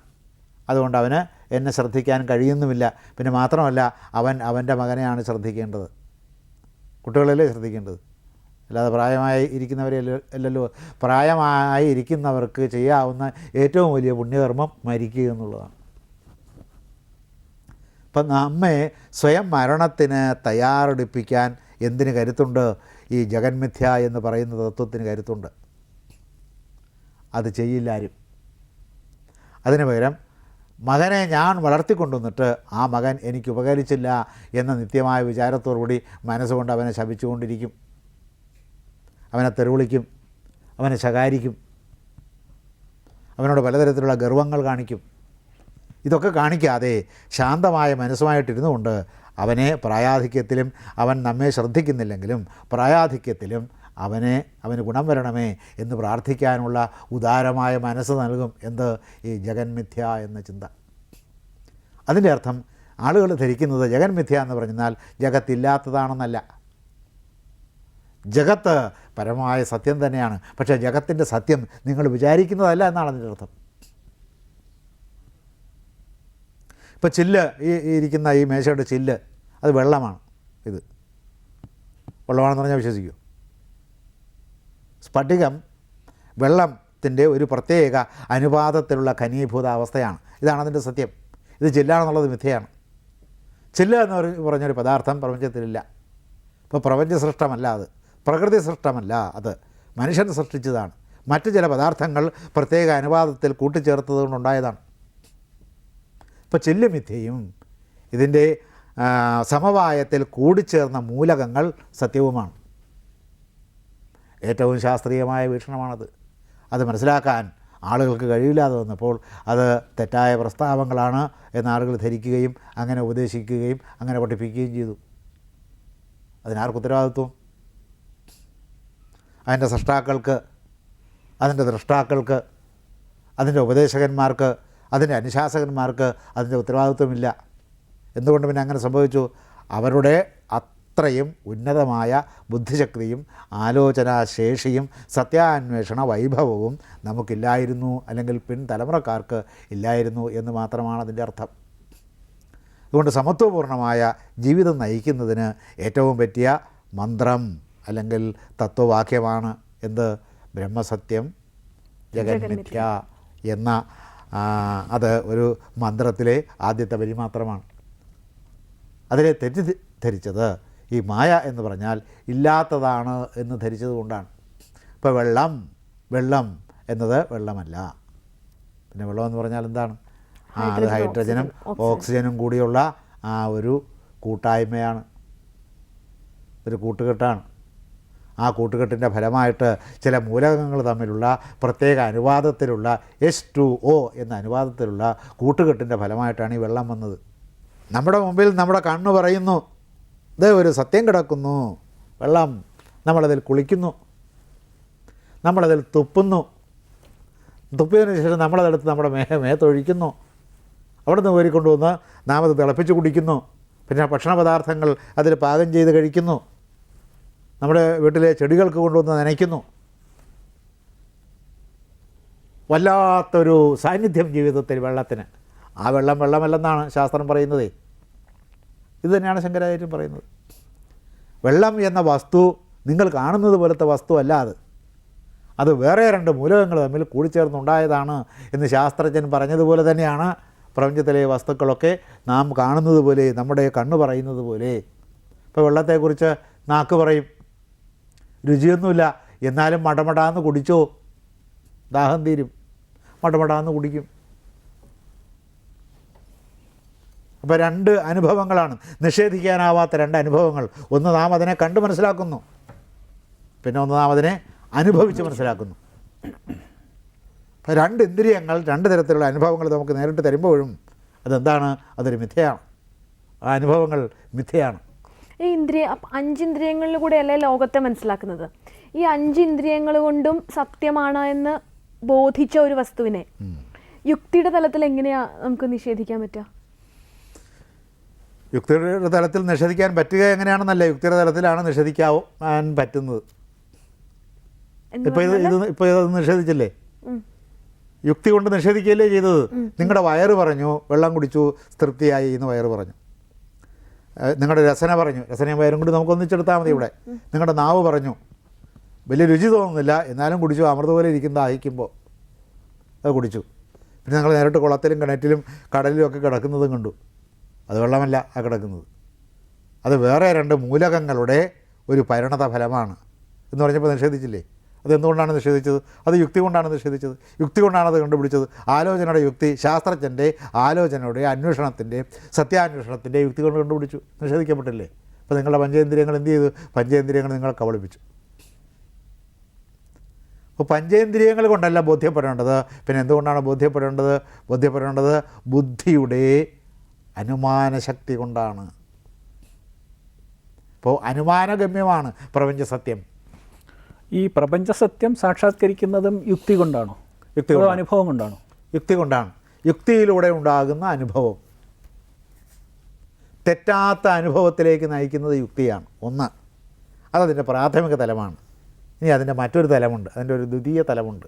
അതുകൊണ്ട് അവന് എന്നെ ശ്രദ്ധിക്കാൻ കഴിയുന്നുമില്ല. പിന്നെ മാത്രമല്ല അവൻ അവന്റെ മകനെയാണ് ശ്രദ്ധിക്കേണ്ടത്. കുട്ടികളല്ലേ ശ്രദ്ധിക്കേണ്ടത്? അല്ലാതെ പ്രായമായി ഇരിക്കുന്നവരെ അല്ലല്ലോ. പ്രായമായി ഇരിക്കുന്നവർക്ക് ചെയ്യാവുന്ന ഏറ്റവും വലിയ പുണ്യകർമ്മം മരിക്കുക എന്നുള്ളതാണ്. അപ്പം നമ്മെ സ്വയം മരണത്തിന് തയ്യാറെടുപ്പിക്കാൻ എന്തിന് കരുത്തുണ്ട്? ഈ ജഗന്മിഥ്യ എന്ന് പറയുന്ന തത്വത്തിന് കരുത്തുണ്ട്. അത് ചെയ്യില്ല ആരും. അതിനു പകരം മകനെ ഞാൻ വളർത്തിക്കൊണ്ടുവന്നിട്ട് ആ മകൻ എനിക്ക് ഉപകരിച്ചില്ല എന്ന നിത്യമായ വിചാരത്തോടുകൂടി മനസ്സുകൊണ്ട് അവനെ ശപിച്ചുകൊണ്ടിരിക്കും. അവനെ തെരുവിളിക്കും. അവനെ ശകാരിക്കും. അവനോട് പലതരത്തിലുള്ള ഗർവങ്ങൾ കാണിക്കും. ഇതൊക്കെ കാണിക്കാതെ ശാന്തമായ മനസ്സുമായിട്ടിരുന്നുകൊണ്ട് അവനെ പ്രായാധിക്യത്തിലും അവൻ നമ്മെ ശ്രദ്ധിക്കുന്നില്ലെങ്കിലും പ്രായാധിക്യത്തിലും അവനെ അവന് ഗുണം വരണമേ എന്ന് പ്രാർത്ഥിക്കാനുള്ള ഉദാരമായ മനസ്സ് നൽകും എന്ത്? ഈ ജഗന്മിഥ്യ എന്ന ചിന്ത. അതിന്റെ അർത്ഥം ആളുകൾ ധരിക്കുന്നത് ജഗന്മിഥ്യ എന്ന് പറഞ്ഞാൽ ജഗത്തില്ലാത്തതാണെന്നല്ല. ജഗത്ത് പരമായ സത്യം തന്നെയാണ്. പക്ഷേ ജഗത്തിന്റെ സത്യം നിങ്ങൾ വിചാരിക്കുന്നതല്ല എന്നാണ് അതിന്റെ അർത്ഥം. ഇപ്പോൾ ചില്ല് ഈ ഇരിക്കുന്ന ഈ മേശയുടെ ചില്ല് അത് വെള്ളമാണ് ഇത്. വെള്ളമാണെന്ന് പറഞ്ഞാൽ വിശ്വസിക്കൂ. സ്ഫടികം വെള്ളത്തിന്റെ ഒരു പ്രത്യേക അനുപാതത്തിലുള്ള ഖനീഭൂത അവസ്ഥയാണ് ഇതാണ് അതിന്റെ സത്യം. ഇത് ചില്ലാണെന്നുള്ളത് മിഥ്യയാണ്. ചില്ല എന്ന് പറഞ്ഞ പറഞ്ഞൊരു പദാർത്ഥം പ്രപഞ്ചത്തിലില്ല. ഇപ്പോൾ പ്രപഞ്ച സൃഷ്ടമല്ല അത്. പ്രകൃതി സൃഷ്ടമല്ല അത്. മനുഷ്യൻ സൃഷ്ടിച്ചതാണ്. മറ്റു ചില പദാർത്ഥങ്ങൾ പ്രത്യേക അനുപാതത്തിൽ കൂട്ടിച്ചേർത്തത് കൊണ്ടുണ്ടായതാണ് ഇപ്പോൾ ചെല്ലുമിഥ്യയും ഇതിന്റെ സമവായത്തിൽ കൂടിച്ചേർന്ന മൂലകങ്ങൾ സത്യവുമാണ്. ഏറ്റവും ശാസ്ത്രീയമായ വീക്ഷണമാണത്. അത് മനസ്സിലാക്കാൻ ആളുകൾക്ക് കഴിയില്ലാതെ വന്നപ്പോൾ അത് തെറ്റായ പ്രസ്താവങ്ങളാണ് എന്ന് ആളുകൾ ധരിക്കുകയും അങ്ങനെ ഉപദേശിക്കുകയും അങ്ങനെ പഠിപ്പിക്കുകയും ചെയ്തു. അതിനാർക്ക് ഉത്തരവാദിത്വം? അതിന്റെ സൃഷ്ടാക്കൾക്ക് അതിന്റെ ദ്രഷ്ടാക്കൾക്ക് അതിന്റെ ഉപദേശകന്മാർക്ക് അതിന്റെ അനുശാസകന്മാർക്ക് അതിന്റെ ഉത്തരവാദിത്വമില്ല. എന്തുകൊണ്ട് പിന്നെ അങ്ങനെ സംഭവിച്ചു? അവരുടെ അത്രയും ഉന്നതമായ ബുദ്ധിശക്തിയും ആലോചനാശേഷിയും സത്യാന്വേഷണ വൈഭവവും നമുക്കില്ലായിരുന്നു അല്ലെങ്കിൽ പിൻതലമുറക്കാർക്ക് ഇല്ലായിരുന്നു എന്ന് മാത്രമാണ് അതിന്റെ അർത്ഥം. അതുകൊണ്ട് സമത്വപൂർണമായ ജീവിതം നയിക്കുന്നതിന് ഏറ്റവും പറ്റിയ മന്ത്രം അല്ലെങ്കിൽ തത്വവാക്യമാണ് എന്ത്? ബ്രഹ്മസത്യം ജഗന്മിഥ്യ എന്ന അത് ഒരു മന്ത്രത്തിലെ ആദ്യത്തെ വരി മാത്രമാണ്. അതിനെ തെറ്റിദ്ധരിച്ചത് ഈ മായ എന്ന് പറഞ്ഞാൽ ഇല്ലാത്തതാണ് എന്ന് ധരിച്ചത് കൊണ്ടാണ്. ഇപ്പോൾ വെള്ളം വെള്ളം എന്നത് വെള്ളമല്ല. പിന്നെ വെള്ളം എന്ന് പറഞ്ഞാൽ എന്താണ്? ആ അത് ഹൈഡ്രജനും ഓക്സിജനും കൂടിയുള്ള ആ ഒരു കൂട്ടായ്മയാണ്. ഒരു കൂട്ടുകെട്ടാണ്. ആ കൂട്ടുകെട്ടിന്റെ ഫലമായിട്ട് ചില മൂലകങ്ങൾ തമ്മിലുള്ള പ്രത്യേക അനുവാദത്തിലുള്ള എസ് ടു ഒ എന്ന അനുവാദത്തിലുള്ള കൂട്ടുകെട്ടിന്റെ ഫലമായിട്ടാണ് ഈ വെള്ളം വന്നത്. നമ്മുടെ മുമ്പിൽ നമ്മുടെ കണ്ണ് പറയുന്നു ഇത് ഒരു സത്യം കിടക്കുന്നു വെള്ളം നമ്മളതിൽ കുളിക്കുന്നു നമ്മളതിൽ തുപ്പുന്നു. തുപ്പിയതിന് ശേഷം നമ്മളതെടുത്ത് നമ്മുടെ മേ മേത്തൊഴിക്കുന്നു. അവിടെ നിന്ന് കോരിക്കൊണ്ടുവന്ന് നാം അത് തിളപ്പിച്ച് കുടിക്കുന്നു. പിന്നെ ഭക്ഷണ പദാർത്ഥങ്ങൾ അതിൽ പാകം ചെയ്ത് കഴിക്കുന്നു. നമ്മുടെ വീട്ടിലെ ചെടികൾക്ക് കൊണ്ടുവന്ന് നനയ്ക്കുന്നു. വല്ലാത്തൊരു സാന്നിധ്യം ജീവിതത്തിൽ വെള്ളത്തിന്. ആ വെള്ളം വെള്ളമല്ലെന്നാണ് ശാസ്ത്രം പറയുന്നത്. ഇത് തന്നെയാണ് ശങ്കരാചാര്യം പറയുന്നത്. വെള്ളം എന്ന വസ്തു നിങ്ങൾ കാണുന്നത് പോലത്തെ വസ്തു അല്ല അത്. അത് വേറെ രണ്ട് മൂലകങ്ങൾ തമ്മിൽ കൂടിച്ചേർന്നുണ്ടായതാണ് എന്ന് ശാസ്ത്രജ്ഞൻ പറഞ്ഞതുപോലെ തന്നെയാണ് പ്രപഞ്ചത്തിലെ വസ്തുക്കളൊക്കെ നാം കാണുന്നത് പോലെ നമ്മുടെ കണ്ണ് പറയുന്നത് പോലെ. ഇപ്പോൾ വെള്ളത്തെക്കുറിച്ച് നാക്ക് പറയും. രുചിയൊന്നുമില്ല. എന്നാലും മടമടാന്ന് കുടിച്ചോ. ദാഹം തീരും. മടമടാന്ന് കുടിക്കും. അപ്പോൾ രണ്ട് അനുഭവങ്ങളാണ്. നിഷേധിക്കാനാവാത്ത രണ്ട് അനുഭവങ്ങൾ. ഒന്ന് നാം അതിനെ കണ്ട് മനസ്സിലാക്കുന്നു. പിന്നെ ഒന്ന് നാം അതിനെ അനുഭവിച്ച് മനസ്സിലാക്കുന്നു. അപ്പോൾ രണ്ട് ഇന്ദ്രിയങ്ങൾ രണ്ട് തരത്തിലുള്ള അനുഭവങ്ങൾ നമുക്ക് നേരിട്ട് തരുമ്പോഴും അതെന്താണ്? അതൊരു മിഥ്യയാണ്. ആ അനുഭവങ്ങൾ മിഥ്യയാണ്. ഈ ഇന്ദ്രിയ അപ്പ- അഞ്ച് ഇന്ദ്രിയങ്ങളിൽ കൂടെ അല്ലേ ലോകത്തെ മനസ്സിലാക്കുന്നത്? ഈ അഞ്ച് ഇന്ദ്രിയങ്ങൾ കൊണ്ടും സത്യമാണ് എന്ന് ബോധിച്ച ഒരു വസ്തുവിനെ. യുക്തിയുടെ തലത്തിൽ എങ്ങനെയാ നമുക്ക് നിഷേധിക്കാൻ പറ്റുക? യുക്തിയുടെ തലത്തിൽ നിഷേധിക്കാൻ പറ്റുക എങ്ങനെയാണെന്നല്ല യുക്തിയുടെ തലത്തിലാണ് നിഷേധിക്കാൻ പറ്റുന്നത്. ഇപ്പൊ ഇത് ഇത് ഇപ്പോൾ ഇത് നിഷേധിച്ചില്ലേ? യുക്തി കൊണ്ട് നിഷേധിക്കുകയല്ലേ ചെയ്തത്? നിങ്ങളുടെ വയറ് പറഞ്ഞു വെള്ളം കുടിച്ചു തൃപ്തിയായി എന്ന് വയറ് പറഞ്ഞു. നിങ്ങളുടെ രസന പറഞ്ഞു. രസനയും വയറും കൂടി നമുക്ക് ഒന്നിച്ചെടുത്താൽ മതി ഇവിടെ. നിങ്ങളുടെ നാവ് പറഞ്ഞു. വലിയ രുചി തോന്നുന്നില്ല. എന്നാലും കുടിച്ചു. അമൃത പോലെ ഇരിക്കുന്ന ദാഹിക്കുമ്പോൾ അത് കുടിച്ചു. പിന്നെ ഞങ്ങൾ നേരിട്ട് കുളത്തിലും കിണറ്റിലും കടലിലും ഒക്കെ കിടക്കുന്നതും കണ്ടു. അത് വെള്ളമല്ല ആ കിടക്കുന്നത്. അത് വേറെ രണ്ട് മൂലകങ്ങളുടെ ഒരു പരിണത ഫലമാണ് എന്ന് പറഞ്ഞപ്പോൾ നിഷേധിച്ചില്ലേ? അത് എന്തുകൊണ്ടാണ് നിഷേധിച്ചത്? അത് യുക്തി കൊണ്ടാണ് നിഷേധിച്ചത്. യുക്തി കൊണ്ടാണ് അത് കണ്ടുപിടിച്ചത്. ആലോചനയുടെ യുക്തി ശാസ്ത്രജ്ഞന്റെ ആലോചനയുടെ അന്വേഷണത്തിന്റെ സത്യാന്വേഷണത്തിന്റെ യുക്തി കൊണ്ട് കണ്ടുപിടിച്ചു. നിഷേധിക്കപ്പെട്ടില്ലേ? അപ്പോൾ നിങ്ങളുടെ പഞ്ചേന്ദ്രിയങ്ങൾ എന്ത് ചെയ്തു? പഞ്ചേന്ദ്രിയങ്ങൾ നിങ്ങളെ കബളിപ്പിച്ചു. അപ്പോൾ പഞ്ചേന്ദ്രിയങ്ങൾ കൊണ്ടല്ല ബോധ്യപ്പെടേണ്ടത്. പിന്നെ എന്തുകൊണ്ടാണ് ബോധ്യപ്പെടേണ്ടത്? ബോധ്യപ്പെടേണ്ടത് ബുദ്ധിയുടെ അനുമാനശക്തി കൊണ്ടാണ്. അപ്പോൾ അനുമാനഗമ്യമാണ് പ്രപഞ്ച സത്യം ഈ പ്രപഞ്ച സത്യം സാക്ഷാത്കരിക്കുന്നതും യുക്തി കൊണ്ടാണോ? യുക്തി അനുഭവം കൊണ്ടാണോ? യുക്തി കൊണ്ടാണ്. യുക്തിയിലൂടെ ഉണ്ടാകുന്ന അനുഭവം. തെറ്റാത്ത അനുഭവത്തിലേക്ക് നയിക്കുന്നത് യുക്തിയാണ്. ഒന്ന് അതതിന്റെ പ്രാഥമിക തലമാണ്. ഇനി അതിന്റെ മറ്റൊരു തലമുണ്ട്. അതിന്റെ ഒരു ദ്വിതീയ തലമുണ്ട്.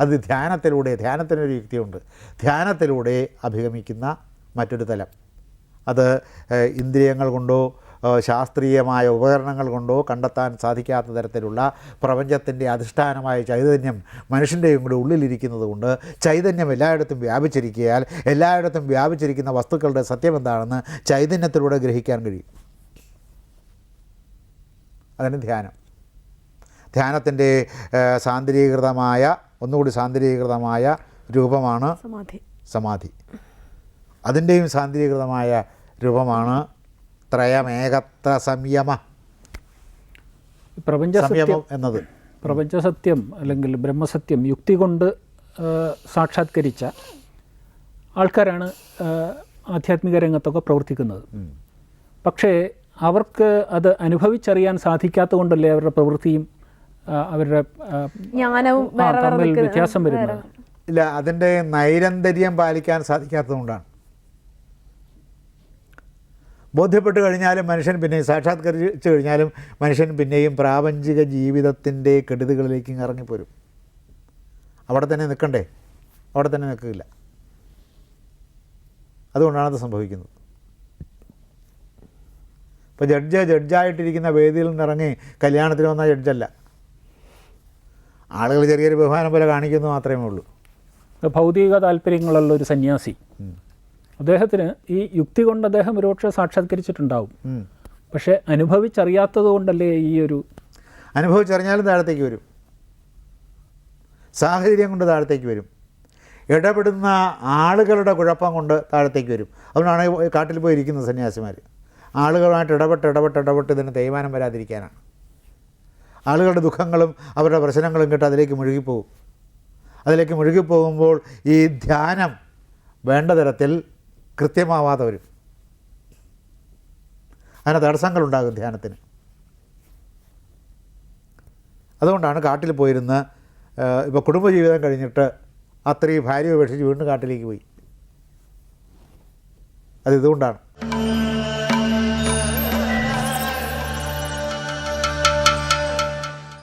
അത് ധ്യാനത്തിലൂടെ ധ്യാനത്തിനൊരു യുക്തിയുണ്ട്. ധ്യാനത്തിലൂടെ അഭിഗമിക്കുന്ന മറ്റൊരു തലം. അത് ഇന്ദ്രിയങ്ങൾ കൊണ്ടോ ശാസ്ത്രീയമായ ഉപകരണങ്ങൾ കൊണ്ടോ കണ്ടെത്താൻ സാധിക്കാത്ത തരത്തിലുള്ള പ്രപഞ്ചത്തിന്റെ അധിഷ്ഠാനമായ ചൈതന്യം മനുഷ്യന്റെയും കൂടെ ഉള്ളിലിരിക്കുന്നത് കൊണ്ട് ചൈതന്യം എല്ലായിടത്തും വ്യാപിച്ചിരിക്കിയാൽ എല്ലായിടത്തും വ്യാപിച്ചിരിക്കുന്ന വസ്തുക്കളുടെ സത്യം എന്താണെന്ന് ചൈതന്യത്തിലൂടെ ഗ്രഹിക്കാൻ കഴിയും. അതിന് ധ്യാനം. ധ്യാനത്തിന്റെ സാന്ദ്രീകൃതമായ ഒന്നുകൂടി സാന്ദ്രീകൃതമായ രൂപമാണ് സമാധി. സമാധി. അതിന്റെയും സാന്ദ്രീകൃതമായ രൂപമാണ് ത്രയമേകത്ര സംയമ പ്രപഞ്ച സംയമം എന്നത്. പ്രപഞ്ചസത്യം അല്ലെങ്കിൽ ബ്രഹ്മസത്യം യുക്തി കൊണ്ട് സാക്ഷാത്കരിച്ച ആൾക്കാരാണ് ആധ്യാത്മിക രംഗത്തൊക്കെ പ്രവർത്തിക്കുന്നത്. പക്ഷേ അവർക്ക് അത് അനുഭവിച്ചറിയാൻ സാധിക്കാത്ത കൊണ്ടല്ലേ അവരുടെ പ്രവൃത്തിയും അവരുടെ തമ്മിൽ വ്യത്യാസം വരുന്നത്? ഇല്ല അതിന്റെ നൈരന്തര്യം പാലിക്കാൻ സാധിക്കാത്തതുകൊണ്ടാണ്. ബോധ്യപ്പെട്ട് കഴിഞ്ഞാലും മനുഷ്യൻ പിന്നെ സാക്ഷാത്കരിച്ചു കഴിഞ്ഞാലും മനുഷ്യൻ പിന്നെയും പ്രാപഞ്ചിക ജീവിതത്തിന്റെ കെടുതികളിലേക്ക് ഇറങ്ങിപ്പോരും. അവിടെ തന്നെ നിൽക്കണ്ടേ? അവിടെ തന്നെ നിൽക്കില്ല. അതുകൊണ്ടാണ് അത് സംഭവിക്കുന്നത്. ഇപ്പോൾ ജഡ്ജ് ജഡ്ജായിട്ടിരിക്കുന്ന വേദിയിൽ നിന്നിറങ്ങി കല്യാണത്തിന് വന്ന ജഡ്ജല്ല. ആളുകൾ ചെറിയൊരു ബഹുമാനം പോലെ കാണിക്കുന്നു മാത്രമേ ഉള്ളൂ. ഭൗതിക താല്പര്യങ്ങളുള്ള ഒരു സന്യാസി. അദ്ദേഹത്തിന് ഈ യുക്തി കൊണ്ട് അദ്ദേഹം ഒരുപക്ഷെ സാക്ഷാത്കരിച്ചിട്ടുണ്ടാവും. പക്ഷെ അനുഭവിച്ചറിയാത്തത് കൊണ്ടല്ലേ ഈ ഒരു അനുഭവിച്ചറിഞ്ഞാലും താഴത്തേക്ക് വരും. സാഹചര്യം കൊണ്ട് താഴത്തേക്ക് വരും. ഇടപെടുന്ന ആളുകളുടെ കുഴപ്പം കൊണ്ട് താഴത്തേക്ക് വരും. അതുകൊണ്ടാണ് കാട്ടിൽ പോയി ഇരിക്കുന്ന സന്യാസിമാർ ആളുകളുമായിട്ട് ഇടപെട്ട് ഇടപെട്ട് ഇടപെട്ട് ഇതിന് തേയ്മാനം വരാതിരിക്കാനാണ്. ആളുകളുടെ ദുഃഖങ്ങളും അവരുടെ പ്രശ്നങ്ങളും കേട്ട് അതിലേക്ക് മുഴുകിപ്പോകും. അതിലേക്ക് മുഴുകിപ്പോകുമ്പോൾ ഈ ധ്യാനം വേണ്ട തരത്തിൽ കൃത്യമാവാതെ വരും അതിന് തടസ്സങ്ങളുണ്ടാകും ധ്യാനത്തിന്. അതുകൊണ്ടാണ് കാട്ടിൽ പോയിരുന്ന് ഇപ്പോൾ കുടുംബജീവിതം കഴിഞ്ഞിട്ട് അത്രയും ഭാര്യ ഉപേക്ഷിച്ച് വീണ്ടും കാട്ടിലേക്ക് പോയി. അത് ഇതുകൊണ്ടാണ്.